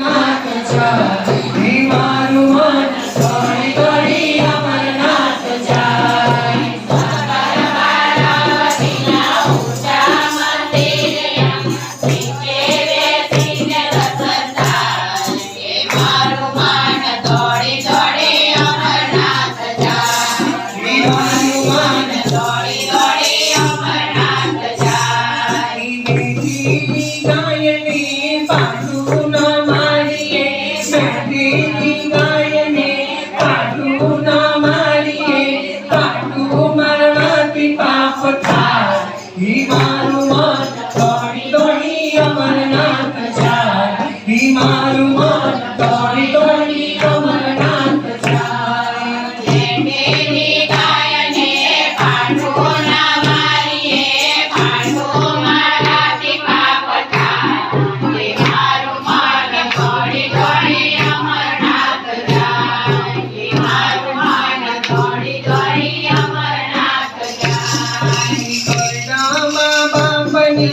my control. મારું માતા દોડી દોડી અમરનાથ જાય મારું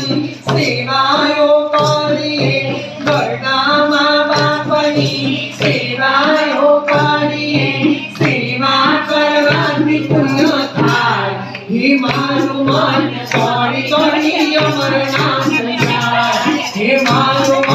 સેવાયો કરીએ ગરડામાં બાપની સેવાયો કરીએ સેવા કરવાની હે મારું મન ચોરી ચોરી અમર નામ હે મારું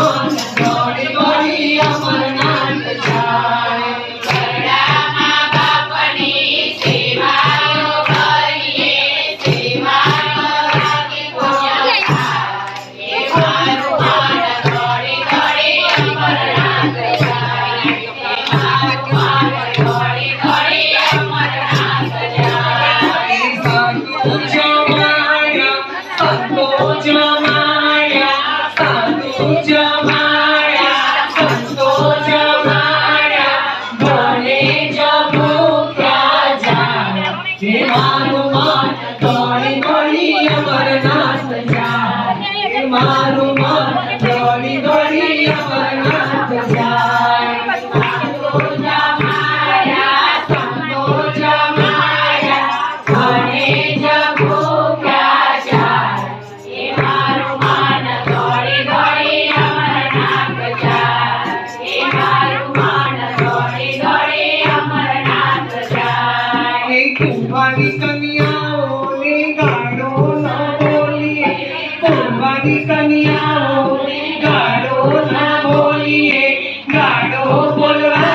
Maruma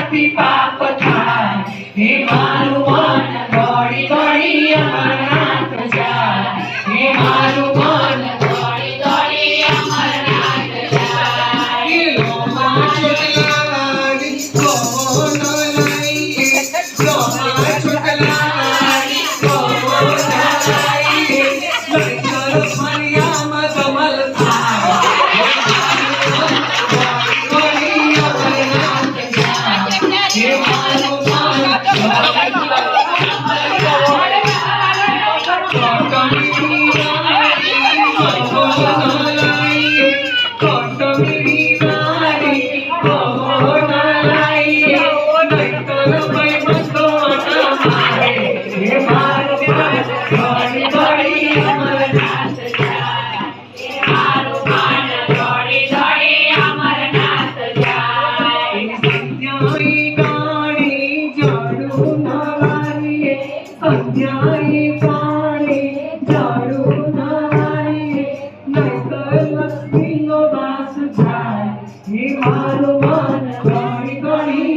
happy Papa time. Hey, Malu. અધ્યાય પાડે ઝાડુ નાય નકલ મસ્તીનો વાસ થાય. હે મારો માન ગણી ગણી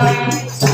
Bye.